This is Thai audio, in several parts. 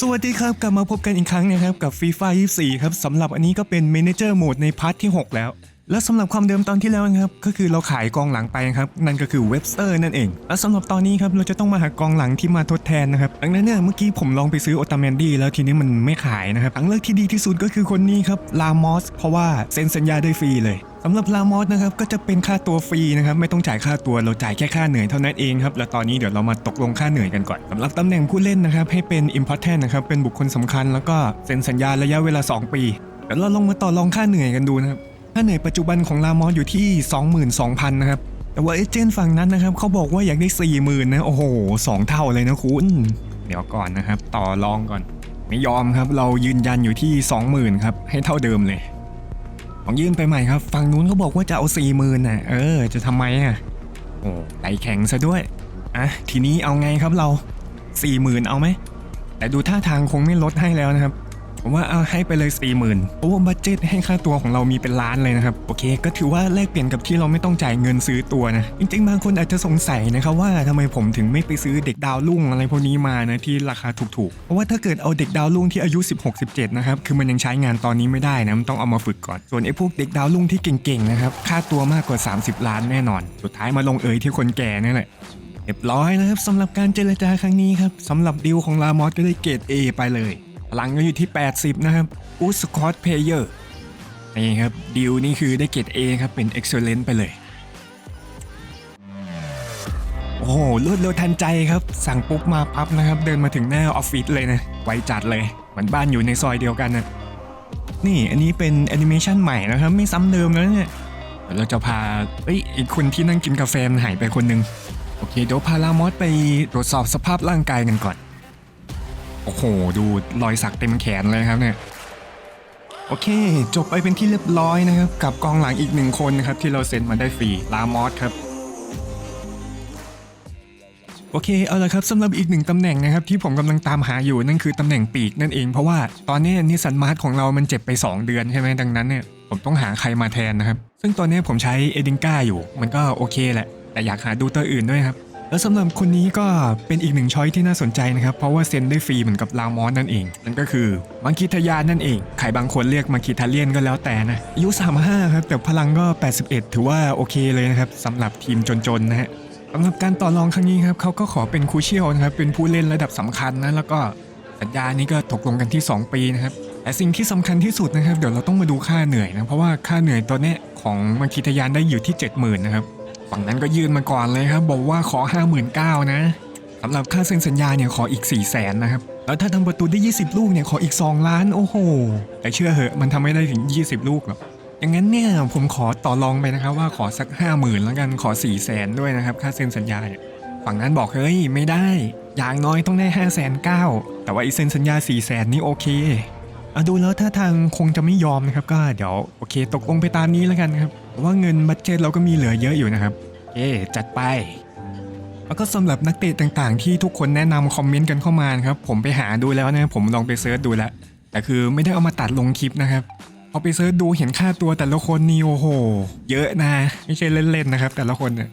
สวัสดีครับกลับมาพบกันอีกครั้งนะครับกับฟีฟ่า24 ครับสำหรับอันนี้ก็เป็น Manager Mode ในพาร์ทที่ 6 แล้ว และสำหรับความเดิมตอนที่แล้วนะครับก็คือเราขายกองหลังไปครับนั่นก็คือเว็บสเตอร์นั่นเอง และสำหรับตอนนี้ครับเราจะต้องมาหากองหลังที่มาทดแทนนะครับดังนั้นเนี่ยเมื่อกี้ผมลองไปซื้อโอตาแมนดี้แล้วทีนี้มันไม่ขายนะครับทางเลือกที่ดีที่สุดก็คือคนนี้ครับลามอสเพราะว่าเซ็นสัญญาได้ฟรีเลย สำหรับลามอสนะครับก็จะเป็นค่าตัวฟรีนะครับไม่ต้องจ่ายค่าตัวเราจ่ายแค่ค่าเหนื่อยเท่านั้นเองครับแล้วตอนนี้เดี๋ยวเรามาตกลงค่าเหนื่อยกันก่อนสำหรับตำแหน่งผู้เล่นนะครับให้เป็น important นะครับเป็นบุคคลสำคัญ แล้วก็เซ็นสัญญาระยะเวลา 2 ปีเดี๋ยวเราลองมาต่อรองค่าเหนื่อยกันดูนะครับค่าเหนื่อยปัจจุบันของลามอสอยู่ที่ 22,000นะครับแต่ว่าเอเจนต์ฝั่งนั้นนะครับเขาบอกว่าอยากได้ 40,000นะโอ้โหสองเท่าเลยนะคุณเดี๋ยวก่อนนะครับต่อรองก่อน ไม่ยอมครับเรายืนยันอยู่ที่ 20,000ครับให้เท่าเดิมเลย ลองยื่นไปใหม่ครับ ฝั่งนู้นเขาบอกว่าจะเอาสี่หมื่นน่ะ เออ จะทำไมอะ โอ้ไหลแข็งซะด้วย อะ ทีนี้เอาไงครับเราสี่หมื่นเอาไหม แต่ดูท่าทางคงไม่ลดให้แล้วนะครับ ผมว่าเอาให้ไปเลย4 0,000เพราะว่าบัตเจตให้ค่าตัวของเรามีเป็นล้านเลยนะครับ โอเค ก็ถือว่าแลกเปลี่ยนกับที่เราไม่ต้องจ่ายเงินซื้อตัวนะ จริงๆ บางคนอาจจะสงสัยนะครับว่าทำไมผมถึงไม่ไปซื้อเด็กดาวรุ่งอะไรพวกนี้มานะที่ราคาถูกๆ เพราะว่าถ้าเกิดเอาเด็กดาวรุ่งที่อายุ 16-17 นะครับ คือมันยังใช้งานตอนนี้ไม่ได้นะ มันต้องเอามาฝึกก่อน ส่วนไอ้พวกเด็กดาวรุ่งที่เก่งๆ นะครับ ค่าตัวมากกว่า 30 ล้านแน่นอน สุดท้ายมาลงเอยที่คนแก่นั่นแหละเรียบร้อยนะครับสำหรับการเจรจาครั้งนี้ครับสำหรับดีลของลามอสก็ได้เกรด A ไปเลย พลังก็อยู่ที่ 80 นะครับอูสคอตเพเยอร์นี่ครับดีลนี่คือได้เกรด A ครับ เป็น Excellent ไปเลย โอ้โหรวดเร็วทันใจครับ สั่งปุ๊บมาปั๊บนะครับ เดินมาถึงหน้าออฟฟิศเลยนะ ไวจัดเลยเหมือนบ้านอยู่ในซอยเดียวกันนะนี่อันนี้เป็นแอนิเมชันใหม่นะครับ ไม่ซ้ำเดิมแล้วเนี่ยเดี๋ยวเราจะพาเอ้ยอีกคนที่นั่งกินกาแฟหายไปคนหนึ่งโอเคเดี๋ยวพาลามอสไปตรวจสอบสภาพร่างกายกันก่อน โอ้โห ดูรอยสักเต็มแขนเลยครับเนี่ยโอเค จบไปเป็นที่เรียบร้อยนะครับ กับกองหลังอีกหนึ่งคนนะครับ ที่เราเซ็นมาได้ฟรีลามอสครับโอเคเอาละครับสำหรับอีกหนึ่งตำแหน่งนะครับที่ผมกำลังตามหาอยู่นั่นคือตำแหน่งปีกนั่นเองเพราะว่าตอนนี้นิสสันมาร์ทของเรามันเจ็บไป 2 เดือนใช่ไหมดังนั้นเนี่ยผมต้องหาใครมาแทนนะครับ ซึ่งตอนนี้ผมใช้เอดิงก้าอยู่ มันก็โอเคแหละ แต่อยากหาดูตัวอื่นด้วยครับ แล้วสำหรับคนนี้ก็เป็นอีกหนึ่งช้อยที่น่าสนใจนะครับ เพราะว่าเซ็นได้ฟรีเหมือนกับลามอนนั่นเอง นั่นก็คือมังคิทยานนั่นเองใครบางคนเรียกมังคิทาเลียนก็แล้วแต่นะอายุ 35 ครับ แต่พลังก็ 81 ถือว่าโอเคเลยนะครับสำหรับทีมจนๆนะฮะสำหรับการต่อรองครั้งนี้ครับเขาก็ขอเป็นคูเชียลนะครับเป็นผู้เล่นระดับสำคัญนะแล้วก็สัญญานี้ก็ตกลงกันที่ 2 ปีนะครับแต่สิ่งที่สำคัญที่สุดนะครับ เดี๋ยวเราต้องมาดูค่าเหนื่อยนะ เพราะว่าค่าเหนื่อยตัวเนี้ยของมังคิทยานได้อยู่ที่ 70,000นะครับ ฝั่งนั้นก็ยื่นมาก่อนเลยครับบอกว่าขอ 59,000นะสำหรับค่าเซ็นสัญญาเนี่ยขออีก 4 0 0แสนนะครับ แล้วถ้าทำประตูได้ 20 ลูกเนี่ยขออีก 2 ล้านโอ้โห แต่เชื่อเหอะมันทำไม่ได้ถึง 20 ลูกหรอกอย่างนั้นเนี่ยผมขอต่อรองไปนะครับว่าขอสักห้าหมื่นแล้วกันขอ4ี่แสนด้วยนะครับค่าเซ็นสัญญาเนี่ยฝั่งนั้นบอกเฮ้ยไม่ได้ อย่างน้อยต้องได้ห้าแสนเก้าแต่ว่าไอเซ็นสัญญา4ี่แสนนี่โอเค อาดูแล้วถ้าทางคงจะไม่ยอมนะครับ ก็เดี๋ยวโอเค ตกลงไปตามนี้แล้วกันครับเพราะว่าเงินบัตเจตเราก็มีเหลือเยอะอยู่นะครับเอ๊จัดไป แล้วก็สำหรับนักเตะต่างๆ ที่ทุกคนแนะนำคอมเมนต์กันเข้ามานะครับ ผมไปหาดูแล้วนะผมลองไปเซิร์ชดูแล้วแต่คือไม่ได้เอามาตัดลงคลิปนะครับพอไปเซิร์ชดูเห็นค่าตัวแต่ละคนนี่โอ้โห เยอะนะ ไม่ใช่เล่นๆนะครับ แต่ละคนเนี่ย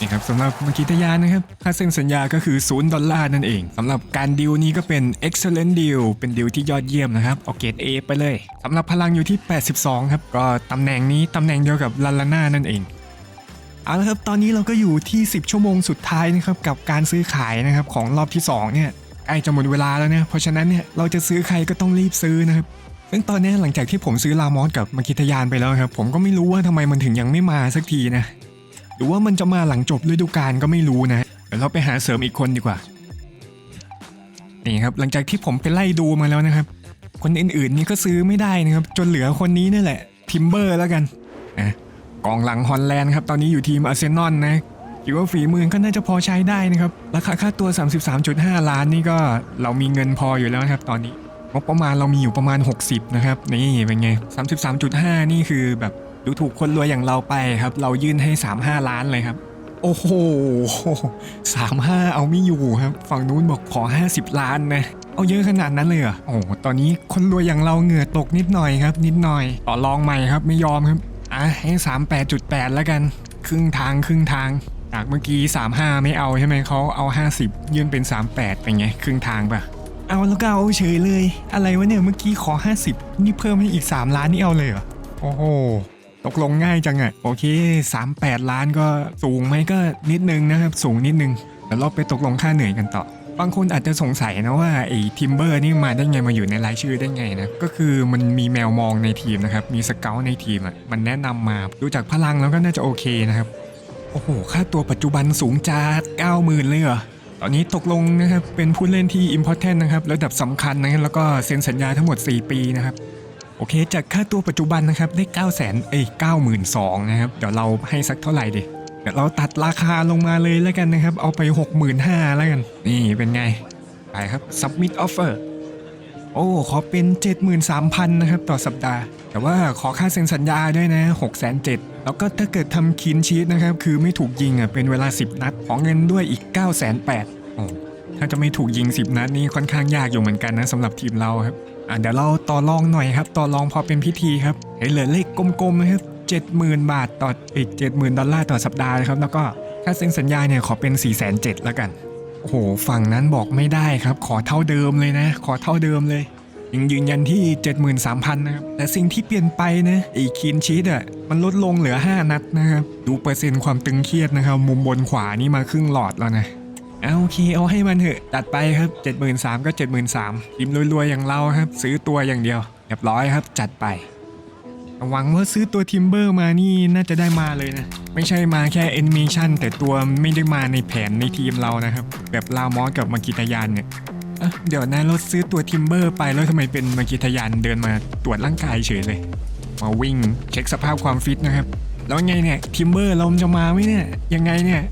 นี่ครับสำหรับมังคิทยานนะครับค่าเซ็นสัญญาก็คือ 0 ดอลลาร์นั่นเองสำหรับการดิวนี้ก็เป็น excellent deal เป็นดิวที่ยอดเยี่ยมนะครับเอาเกรด A ไปเลยสำหรับพลังอยู่ที่ 82 ครับ ก็ตำแหน่งนี้ตำแหน่งเดียวกับลาลาน่านั่นเองเอาละครับตอนนี้เราก็อยู่ที่ 10 ชั่วโมงสุดท้ายนะครับกับการซื้อขายนะครับของรอบที่2เนี่ยใกล้จะหมดเวลาแล้วนะเพราะฉะนั้นเนี่ยเราจะซื้อใครก็ต้องรีบซื้อนะครับซึ่งตอนนี้หลังจากที่ผมซื้อลามอสกับมาคิทยานไปแล้วครับผมก็ไม่รู้ว่าทำไมมันถึงยังไม่มาสักทีนะ รือว่ามันจะมาหลังจบฤดูกาลก็ไม่รู้นะเดี๋ยวเราไปหาเสริมอีกคนดีกว่า นี่ครับหลังจากที่ผมไปไล่ดูมาแล้วนะครับ คนอื่นๆนี่ก็ซื้อไม่ได้นะครับ จนเหลือคนนี้นี่แหละทิมเบอร์แล้วกันอะกองหลังฮอลแลนด์ครับตอนนี้อยู่ทีมอาร์เซนอลนะคิดว่าฝีมือก็น่าจะพอใช้ได้นะครับราคาค่าตัว 33.5 ล้านนี่ก็เรามีเงินพออยู่แล้วครับตอนนี้งบประมาณเรามีอยู่ประมาณ 60 นะครับ นี่เป็นไง 33.5 นี่คือแบบ ดูถูกคนรวยอย่างเราไปครับ เรายื่นให้ 35 ล้านเลยครับ โอ้โห35เอาไม่อยู่ครับ ฝั่งนู้นบอกขอ 50 ล้านนะ เอาเยอะขนาดนั้นเลยเหรอ โอ้ตอนนี้คนรวยอย่างเราเหงื่อตกนิดหน่อยครับ นิดหน่อย ต่อรองใหม่ครับไม่ยอมครับ อะให้ 38.8 แล้วกัน ครึ่งทางครึ่งทางจากเมื่อกี้ 35 ไม่เอาใช่ไหมเขาเอา 50 ยื่นเป็น 38เป็นไงครึ่งทางปะเอาแล้วก็เอาเฉยเลย อะไรวะเนี่ยเมื่อกี้ขอ 50 นี่เพิ่มให้อีก 3 ล้านนี่เอาเลยเหรอโอ้โห ตกลงง่ายจังอะโอเค 38 ล้านก็สูงไหมก็นิดนึงนะครับ สูงนิดนึงเดี๋ยวเราไปตกลงค่าเหนื่อยกันต่อบางคนอาจจะสงสัยนะว่าไอ้ทิมเบอร์นี่มาได้ไงมาอยู่ในรายชื่อได้ไงนะก็คือมันมีแมวมองในทีมนะครับ มีสเกลในทีมอะมันแนะนำมาดูจากพลังแล้วก็น่าจะโอเคนะครับ โอ้โห ค่าตัวปัจจุบันสูงจัด90,000 เลยเหรอตอนนี้ตกลงนะครับเป็นผู้เล่นที่ important นะครับระดับสำคัญนะครับแล้วก็เซ็นสัญญาทั้งหมด 4 ปีนะครับ โอเค จากค่าตัวปัจจุบันนะครับได้ 9 0 0 0 0เอ้ย92,000นะครับ เดี๋ยวเราให้สักเท่าไหร่ดีเดี๋ยวเราตัดราคาลงมาเลยแล้วกันนะครับ เอาไป 65,000แล้วกัน นี่เป็นไง ไปครับ submit offer โอ้ขอเป็น 73,000นะครับต่อสัปดาห์ แต่ว่าขอค่าเซ็นสัญญาด้วยนะ 607,000แล้วก็ถ้าเกิดทำคินชีตนะครับ คือไม่ถูกยิงอะเป็นเวลา 10 นัด ของเงินด้วยอีก 908,000ถ้าจะไม่ถูกยิง 10 นัดนี่ค่อนข้างยากอยู่เหมือนกันนะสำหรับทีมเราครับ อะเดี๋ยวเราต่อรองหน่อยครับ ต่อรองพอเป็นพิธีครับเห็นเลือเลขกลมๆนะครับ70,000บาทต่ออีก70,000ดอลลาร์ต่อสัปดาห์นะครับ แล้วก็ค่าเซ็นสัญญาเนี่ยขอเป็น407,000แล้วกันโอ้โหฝั่งนั้นบอกไม่ได้ครับ ขอเท่าเดิมเลยนะ ขอเท่าเดิมเลยยังยืนยันที่ 73,000นะครับ แต่สิ่งที่เปลี่ยนไปนะไอ้คีนชีตอะมันลดลงเหลือ 5 นัดนะครับ ดูเปอร์เซ็นต์ความตึงเครียดนะครับ มุมบนขวานี่มาครึ่งหลอดแล้วนะ เอาโอเคเอาให้มันเถอะตัดไปครับ 73,000 ก็ 73,000ทีมรวยๆอย่างเราครับ ซื้อตัวอย่างเดียวเรียบร้อยครับ จัดไป หวังว่าซื้อตัวทิมเบอร์มานี่น่าจะได้มาเลยนะ ไม่ใช่มาแค่แอนิเมชันแต่ตัวไม่ได้มาในแผนในทีมเรานะครับ แบบลามอสกับมากิตยานเนี่ยเดี๋ยวนะเราซื้อตัวทิมเบอร์ไปแล้วทำไมเป็นมากิตายานเดินมาตรวจร่างกายเฉยเลย มาวิ่งเช็คสภาพความฟิตนะครับ แล้วไงเนี่ยทิมเบอร์เราจะมาไหมเนี่ยยังไงเนี่ย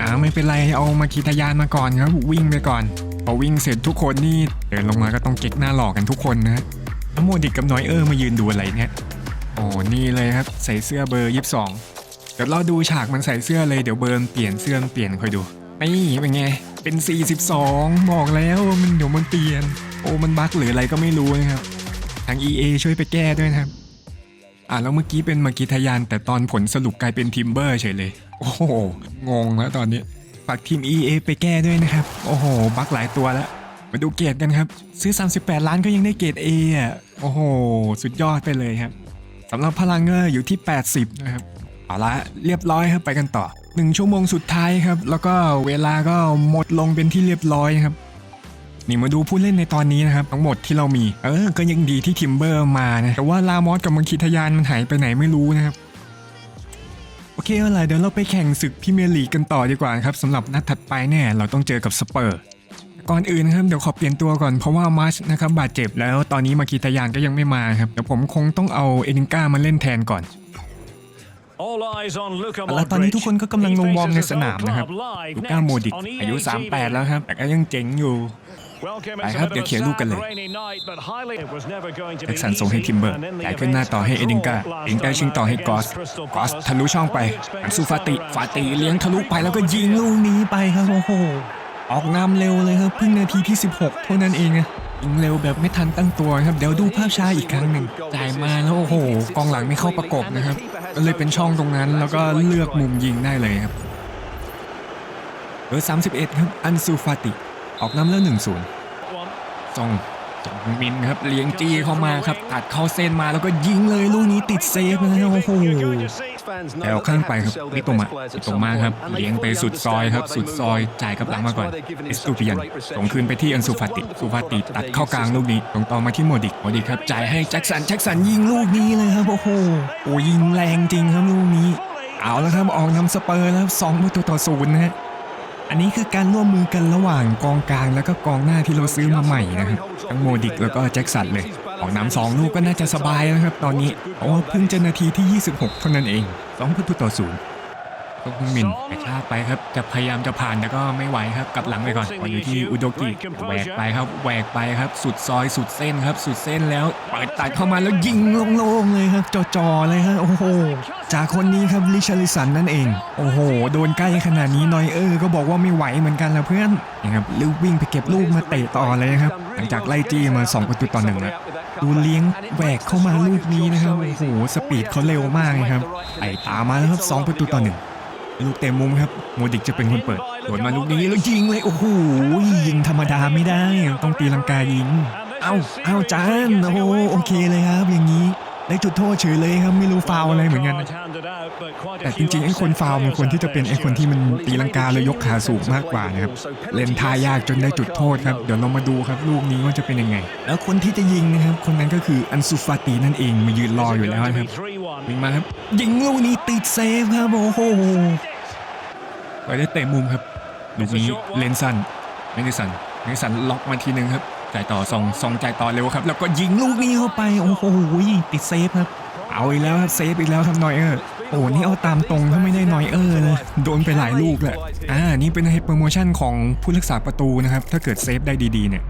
อ่าไม่เป็นไรเอามาคีทะยานมาก่อนครับวิ่งไปก่อน พอวิ่งเสร็จทุกคนนี่เดินลงมาก็ต้องเก๊กหน้าหลอกกันทุกคนนะแล้วโมดิกกับน้อยเออร์มายืนดูอะไรเนี่ยโอ้นี่เลยครับใส่เสื้อเบอร์22เดี๋ยวเราดูฉากมันใส่เสื้อเลยเดี๋ยวเบอร์นเปลี่ยนเสื้อเปลี่ยนคอยดูนี่เป็นไงเป็น 42 บอกแล้วมันเดี๋ยวมันเปลี่ยน โอ้มันบั๊กหรืออะไรก็ไม่รู้นะครับ ทาง EA ช่วยไปแก้ด้วยนะครับ อ่าแล้วเมื่อกี้เป็นมากิทะยาน แต่ตอนผลสรุปกลายเป็นทิมเบอร์เฉยเลย โอ้โห งงแล้วตอนนี้ ฝากทีม EA ไปแก้ด้วยนะครับ โอ้โห บักหลายตัวแล้ว มาดูเกรดกันครับ ซื้อ 38 ล้านก็ยังได้เกรด A อะ โอ้โห สุดยอดไปเลยครับสำหรับพลังเงอร์อยู่ที่ 80 นะครับ เอาละเรียบร้อยครับไปกันต่อ 1 ชั่วโมงสุดท้ายครับ แล้วก็เวลาก็หมดลงเป็นที่เรียบร้อยครับนี่มาดูผู้เล่นในตอนนี้นะครับทั้งหมดที่เรามี เออ ก็ยังดีที่ทิมเบอร์มานะ แต่ว่าลามอสกับมังคีทะยานมันหายไปไหนไม่รู้นะครับ เคเอาล่ะเดี๋ยวเราไปแข่งศึกพรีเมียร์ลีกกันต่อดีกว่าครับสำหรับนัดถัดไปเนี่ยเราต้องเจอกับสเปอร์ก่อนอื่นนะครับเดี๋ยวขอเปลี่ยนตัวก่อนเพราะว่ามาร์ชนะครับบาดเจ็บแล้วตอนนี้มาคีทะยานก็ยังไม่มาครับเดี๋ยวผมคงต้องเอาเอนิงก้ามาเล่นแทนก่อนและตอนนี้ทุกคนก็กำลังลงวอร์มในสนามนะครับลูลูก้าก้าโมโมดิดิกกอาอายุยุ 38 แล้วครับแต่ก็ยังเจ๋งอยู่ ไปครับเดี๋ยวเขียนลูกกันเลยแจ็คสันส่งให้ทิมเบอร์จ่ายขึ้นหน้าต่อให้เอดิงกาเอดิงกาชิงต่อให้กอสกอสทะลุช่องไปอันซูฟาติฟาติเลี้ยงทะลุไปแล้วก็ยิงลูกนี้ไปครับโอ้โหออกนำเร็วเลยครับเพิ่งนาทีที่ 16 เท่านั้นเองนะยิงเร็วแบบไม่ทันตั้งตัวครับเดี๋ยวดูภาพช้าอีกครั้งหนึ่งจ่ายมาแล้วโอ้โห กองหลังไม่เข้าประกบนะครับก็เลยเป็นช่องตรงนั้นแล้วก็เลือกมุมยิงได้เลยครับเบอร์31 ครับอันซูฟาติ ออกนำแล้ว1-0จองจองมินครับเลี้ยงจี้เข้ามาครับตัดเข้าเส้นมาแล้วก็ยิงเลยลูกนี้ติดเซฟนะโอ้โหแต่เอาข้างไปครับมิโตมะมิโตมะครับเลี้ยงไปสุดซอยครับสุดซอยจ่ายกับหลังมาก่อนเอสตูปิยันส่งคืนไปที่อันซูฟาติซูฟาติตัดเข้ากลางลูกนี้ตรงต่อมาที่โมดิกโมดิกครับจ่ายให้แจ็คสันแจ็คสันยิงลูกนี้เลยครับโอ้โหโอ้ยิงแรงจริงครับลูกนี้ เอาแล้วครับออกนำสเปอร์แล้วสองประตูต่อศูนย์นะฮะ อันนี้คือการร่วมมือกันระหว่างกองกลางแล้วก็กองหน้าที่เราซื้อมาใหม่นะครับทั้งโมดิกแล้วก็แจ็คสันเลยออกนำสองลูกก็น่าจะสบายแล้วครับตอนนี้เพราะว่าเพิ่งจะนาทีที่ 26 เท่านั้นเองสองประตูต่อศูนย์ ก็พึ่งมินกระชากไปครับจะพยายามจะผ่านแต่ก็ไม่ไหวครับกลับหลังไปก่อนพออยู่ที่อุโดกิแหวกไปครับแหวกไปครับ สุดซอยสุดเส้นครับ สุดเส้นแล้วเปิดตัดเข้ามาแล้วยิงโล่งๆเลยครับจ่อๆเลยครับโอ้โหจากคนนี้ครับลิชาริสันนั่นเอง โอ้โห โดนใกล้ขนาดนี้นอยเออร์ก็บอกว่าไม่ไหวเหมือนกันละเพื่อนนะครับลูกวิ่งไปเก็บลูกมาเตะต่อเลยครับหลังจากไล่จี้มาสองประตูต่อหนึ่งแล้วดูเลี้ยงแหวกเข้ามาลูกนี้นะครับโอ้โหสปีดเขาเร็วมากเลยครับไต่ตามมาแล้วครับสองประตูต่อหนึ่ง ลูกเตะมุมครับโมดิกจะเป็นคนเปิดโดนมาลูกนี้แล้วยิงเลยโอ้โหยิงธรรมดาไม่ได้ ต้องตีลังกายิง เอ้าเอ้าจานโอ้โหโอเคเลยครับอย่างนี้ ได้จุดโทษเฉยเลยครับไม่รู้ฟาวอะไรเหมือนกันแต่จริงๆไอ้คนฟาวมันควรที่จะเป็นไอ้คนที่มันตีลังกาแล้วยกขาสูงมากกว่านะครับเล่นทายากจนได้จุดโทษครับเดี๋ยวเรามาดูครับลูกนี้ว่าจะเป็นยังไง แล้วคนที่จะยิงนะครับคนนั้นก็คืออันซูฟาตีนั่นเองมายืนรออยู่แล้วนะครับวิ่งมาครับยิงลูกนี้ติดเซฟครับโอ้โหไปได้เตะมุมครับลูกนี้เลนสันไม่ได้สันไม่ได้สันล็อกมาทีหนึ่งครับ จ่ายต่อส่งส่งจ่ายต่อเร็วครับ แล้วก็ยิงลูกนี้เข้าไปโอ้โหติดเซฟครับ เอาอีกแล้วครับเซฟอีกแล้วครับนอยเออร์โอ้นี่เอาตามตรงถ้าไม่ได้นอยเออร์นะโดนไปหลายลูกแหละอ่านี่เป็นโปรโมชั่นของผู้รักษาประตูนะครับ ถ้าเกิดเซฟได้ดีๆเนี่ย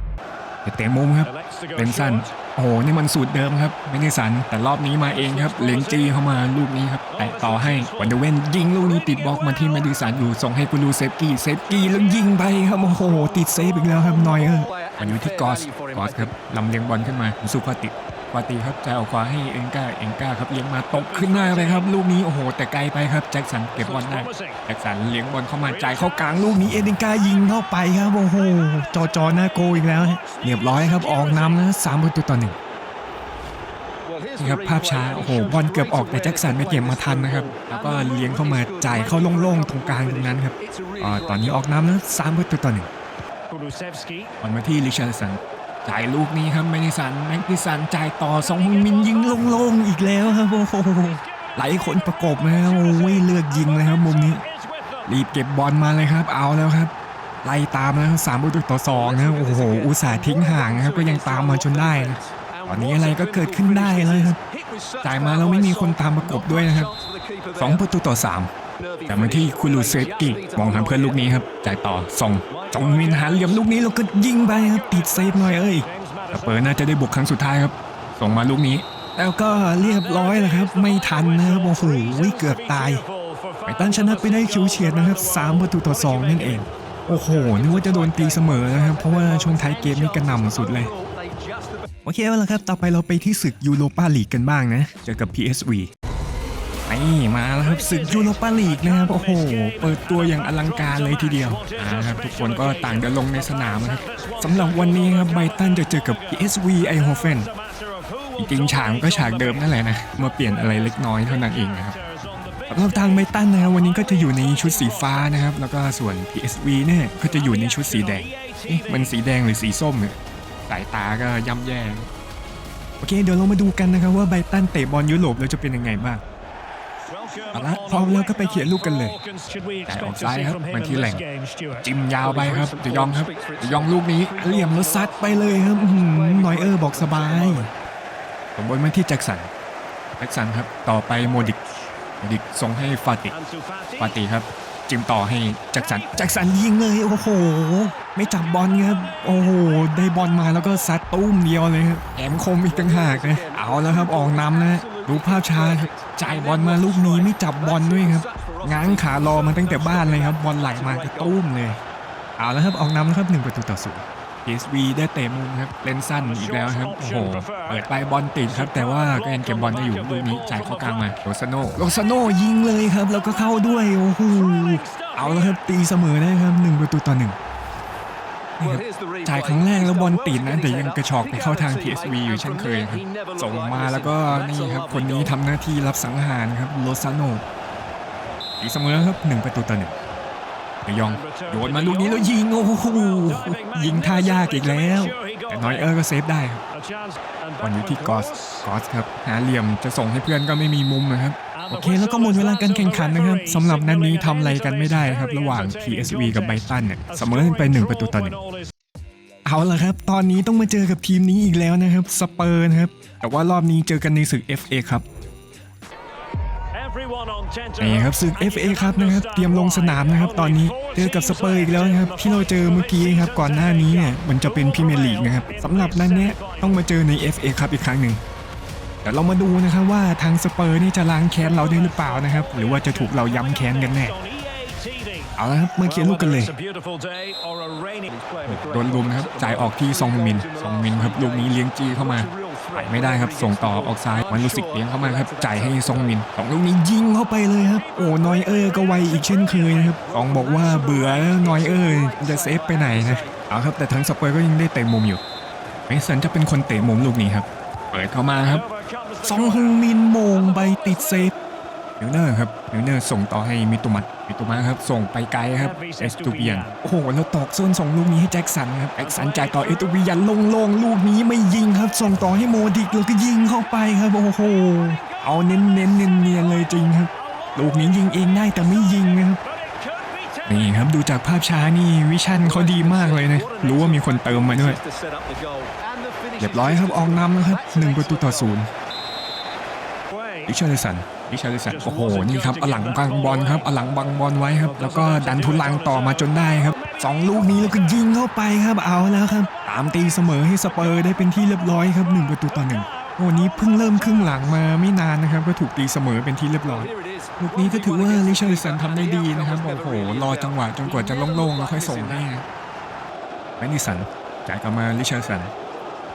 เตะมุมครับเลนสั้นโอ้โหนี่มันสูตรเดิมครับไม่ได้สันแต่รอบนี้มาเองครับเลนจีเข้ามาลูกนี้ครับแตะต่อให้วันเดเวนยิงลูกนี้ติดบล็อกมาที่แมดิสันอยู่ส่งให้กูรูเซฟกี้เซฟกี้แล้วยิงไปครับโอ้โหติดเซฟอีกแล้วครับนอยเออร์ มันอยู่ที่กอสกอสครับลำเลียงบอลขึ้นมาสุภาติปาติครับจะเอาขวาให้เอ็งก้าเอ็งก้าครับเลี้ยงมาตบขึ้นหน้าไปครับลูกนี้โอ้โห แต่ไกลไปครับแจ็คสันเก็บบอลได้แจ็คสันเลี้ยงบอลเข้ามาจ่ายเข้ากลางลูกนี้เอเดนกายิงเข้าไปครับโอ้โหจอจอหน้าโกอีกแล้วเรียบร้อยครับออกนำนะสามประตูต่อหนึ่งนี่ครับภาพช้าโอ้โหบอลเกือบออกแต่แจ็คสันไม่เก็บมาทันนะครับแล้วก็เลี้ยงเข้ามาจ่ายเข้าโล่งๆตรงกลางตรงนั้นครับอ่าตอนนี้ออกนำนะสามประตูต่อหนึ่ง บอลมาที่ลิชาร์สันจ่ายลูกนี้ครับแมดิสันแมดิสันจ่ายต่อสองมินยิงโล่งๆอีกแล้วครับโอ้โหหลายคนประกบนะครับโอ้ยเลือกยิงเลยครับมุมนี้ รีบเก็บบอลมาเลยครับ เอาแล้วครับ ไล่ตามแล้วสามประตูต่อสองนะโอ้โหอุตส่าห์ทิ้งห่างนะครับก็ยังตามมาจนได้นะตอนนี้อะไรก็เกิดขึ้นได้เลยครับจ่ายมาแล้วไม่มีคนตามประกบด้วยนะครับสองประตูต่อสาม แต่มาที่คุรูเซฟกิมองหาเพื่อนลูกนี้ครับจ่ายต่อส่งจงมินหาเหลี่ยมลูกนี้แล้วก็ยิงไปครับติดเซฟหน่อยเอ้ยเปอร์น่าจะได้บุกครั้งสุดท้ายครับ ส่งมาลูกนี้ แล้วก็เรียบร้อยแล้วครับ ไม่ทันนะครับโอ้โหเกือบตายไบตันชนะไปได้คิวเฉียดนะครับ3ประตูต่อ2นั่นเองโอ้โหนึกว่าจะโดนตีเสมอนะครับเพราะว่าช่วงท้ายเกมนี่กระหน่ำสุดเลยโอเคแล้วครับ ต่อไปเราไปที่ศึกยูโรปาลีกกันบ้างนะ เจอกับ PSV นี่มาแล้วครับศึกยูโรปาลีกนะครับโอ้โหเปิดตัวอย่างอลังการเลยทีเดียวอ่าครับทุกคนก็ต่างเดินลงในสนามนะครับสำหรับวันนี้ครับไบตันจะเจอกับ PSV ไอโฮเฟนจริงฉากก็ฉากเดิมนั่นแหละนะมาเปลี่ยนอะไรเล็กน้อยเท่านั้นเองนะครับสำหรับทางไบตันนะครับวันนี้ก็จะอยู่ในชุดสีฟ้านะครับ แล้วก็ส่วน PSV เนี่ยก็จะอยู่ในชุดสีแดงเอ๊ะมันสีแดงหรือสีส้มเนี่ยสายตาก็ย่ำแย่โอเคเดี๋ยวเรามาดูกันนะครับว่าไบตันเตะบอลยุโรปแล้วจะเป็นยังไงบ้าง เอาละพร้อมแล้วก็ไปเขียนลูกกันเลย แต่ออกซ้ายครับมาที่แหล่ง จิ้มยาวไปครับจะยองครับจะยองลูกนี้เหลี่ยมแล้วซัดไปเลยครับอื้อหือนอยเออร์บอกสบายผมบนมาที่แจ็คสันแจ็คสันครับ ต่อไปโมดิกโมดิกส่งให้ฟาติฟาติครับ มต่อให้แจ็คสันแจ็คสันยิงเลยโอ้โห ไม่จับบอลครับโอ้โหได้บอลมาแล้วก็ซัดตุ้มเดียวเลยครับแอมคมอีกต่างหากนะเอาแล้วครับออกนำนะดูภาพช้าจ่ายบอลมาลูกนี้ไม่จับบอลด้วยครับง้างขารอมาตั้งแต่บ้านเลยครับบอลไหลมากระตุ้มเลยเอาแล้วครับออกนำแล้วครับหนึ่งประตูต่อศูนย์ PSV ได้เตะมุมครับเล่นสั้นอีกแล้วครับโอ้โหเปิดไปบอลติดครับ แต่ว่าก็ยังเก็บบอลได้อยู่ลูกนี้จ่ายเข้ากลางมาโรซาโนโรซาโนยิงเลยครับ แล้วก็เข้าด้วยโอ้โหเอาแล้วครับตีเสมอได้ครับหนึ่งประตูต่อหนึ่งนี่ครับจ่ายครั้งแรกแล้วบอลติดนะแต่ยังกระชอกไปเข้าทาง PSV อยู่เช่นเคยครับส่งมาแล้วก็นี่ครับคนนี้ทำหน้าที่รับสังหารครับโรซาโนตีเสมอครับหนึ่งประตูต่อหนึ่ง เดยองโยนมาลูกนี้แล้วยิงโอ้โหยิงท่ายากอีกแล้ว แต่น้อยเออร์ก็เซฟได้ครับบอลอยู่ที่กอสกอสครับหาเหลี่ยมจะส่งให้เพื่อนก็ไม่มีมุมนะครับโอเคแล้วก็หมดเวลาการแข่งขันนะครับสำหรับนัดนนี้ทำอะไรกันไม่ได้ครับ ระหว่าง PSV กับไบตันเนี่ยเสมอกันไปหนึ่งประตูต่อหนึ่งเอาละครับ ตอนนี้ต้องมาเจอกับทีมนี้อีกแล้วนะครับสเปอร์นะครับแต่ว่ารอบนี้เจอกันในศึก FA ครับ นี่ครับศึก FA ครับนะครับเตรียมลงสนามนะครับ ตอนนี้เจอกับสเปอร์อีกแล้วนะครับที่เราเจอเมื่อกี้ครับก่อนหน้านี้เนี่ยมันจะเป็นพรีเมียร์ลีกนะครับสำหรับนั้นเนี่ยต้องมาเจอใน FA ครับอีกครั้งหนึ่งเดี๋ยวเรามาดูนะครับว่าทางสเปอร์นี่จะล้างแค้นเราได้หรือเปล่านะครับ หรือว่าจะถูกเราย้ำแค้นกันแน่เอาละครับมาเขียนลูกกันเลยโดนลุมนะครับจ่ายออกที่ซองมินซองมินครับลูกนี้เลี้ยงจีเข้ามา ถ่ายไม่ได้ครับ ส่งต่อออกซ้ายมันรู้สึกเลี้ยงเข้ามาครับจ่ายให้ซองมินสองลูกนี้ยิงเข้าไปเลยครับ โอ้นอยเออร์ก็ไวอีกเช่นเคยนะครับสองบอกว่าเบื่อนอยเออร์จะเซฟไปไหนนะเอาครับ แต่ทั้งสเปอร์ก็ยังได้เตะมุมอยู่เมสันจะเป็นคนเตะมุมลูกนี้ครับ เปิดเข้ามาครับซองฮึงมินโมงไปติดเซฟ มิลเนอร์ครับมิลเนอร์ส่งต่อให้มิตุมัตมิตุมัตครับส่งไปไกลครับเอสตูเบียนโอ้โหแล้วตอกโซนส่งลูกนี้ให้แจ็คสันครับแจ็คสันจ่ายต่อเอสตูเบียนโล่งลูกนี้ไม่ยิงครับ ส่งต่อให้โมดิกแล้วก็ยิงเข้าไปครับโอ้โหเอาเน้นๆเนียนเลยจริงครับ ลูกนี้ยิงเองได้แต่ไม่ยิงนะครับนี่ครับดูจากภาพช้านี่วิชั่นเขาดีมากเลยนะรู้ว่ามีคนเติมมาด้วยเรียบร้อยครับออกนำแล้วครับหนึ่งประตูต่อศูนย์ดิชาร์ลสันิชาร์ลสันโอ้โหนี่ครับเอาหลังบังบอลครับเอาหลังบังบอลไว้ครับ แล้วก็ดันทุลังต่อมาจนได้ครับสองลูกนี้แล้วก็ยิงเข้าไปครับเอาแล้วครับ ตามตีเสมอให้สเปอร์ได้เป็นที่เรียบร้อยครับหนึ่งประตูต่อหนึ่งโอ้นี้เพิ่งเริ่มครึ่งหลังมาไม่นานนะครับ ก็ถูกตีเสมอเป็นที่เรียบร้อยลูกนี้ก็ถือว่าลิชาร์ลิสันทำได้ดีนะครับโอ้โหรอจังหวะจนกว่าจะโล่งๆแล้วค่อยส่งให้แมนดิสันจ่ายกลับมาลิชาร์ลสัน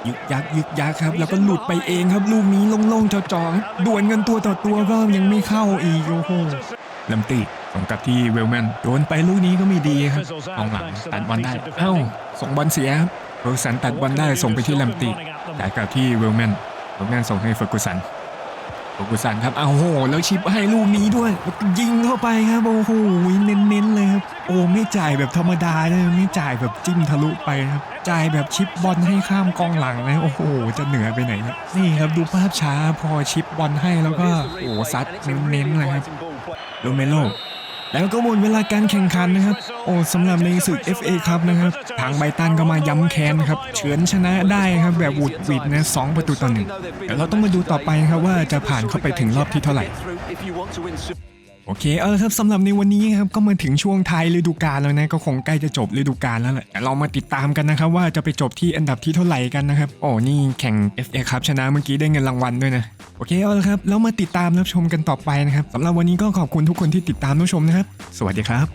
ยึกยักยึกยักครับ แล้วก็หลุดไปเองครับ ลูกนี้โล่งๆจ่อๆครับดวลกันตัวต่อตัวก็ยังไม่เข้าอีกโอ้โหลำตีส่งกลับที่เวลแมนโดนไปลูกนี้ก็ไม่ดีครับกองหลังตัดบอลได้เอ้าส่งบอลเสียครับเฟอร์กูสันตัดบอลได้ส่งไปที่ลำตีจ่ายกลับที่เวลแมนเวลแมนส่งให้เฟอร์กูสันเฟอร์กูสันครับเอาโห แล้วชิปให้ลูกนี้ด้วยแล้วก็ยิงเข้าไปครับโอ้โหเน้นๆเลยครับโอ้ไม่จ่ายแบบธรรมดาเลยไม่จ่ายแบบจิ้มทะลุไปครับจ่ายแบบชิปบอลให้ข้ามกองหลังนะโอ้โห จะเหนือไปไหนเนี่ยนี่ครับดูภาพช้าพอชิปบอลให้แล้วก็โอ้โหซัดเน้นๆเลยครับโรเมโลแล้วก็หมดเวลาการแข่งขันนะครับ โอ้สำหรับในศึก FA ครับนะครับ ทางไบตันก็มาย้ำแค้นครับ เฉือนชนะได้ครับแบบวุดวิดนะสองประตูต่อหนึ่งเดี๋ยวเราต้องมาดูต่อไปครับว่าจะผ่านเข้าไปถึงรอบที่เท่าไหร่ โอเคเออครับสำหรับในวันนี้ครับก็มาถึงช่วงท้ายฤดูกาลแล้วนะก็คงใกล้จะจบฤดูกาลแล้วแหละเรามาติดตามกันนะครับว่าจะไปจบที่อันดับที่เท่าไหร่กันนะครับโอ้นี่แข่ง FA ครับชนะเมื่อกี้ได้เงินรางวัลด้วยนะโอเคเอาละครับแล้วมาติดตามรับชมกันต่อไปนะครับสำหรับวันนี้ก็ขอบคุณทุกคนที่ติดตามรับชมนะครับ สวัสดีครับ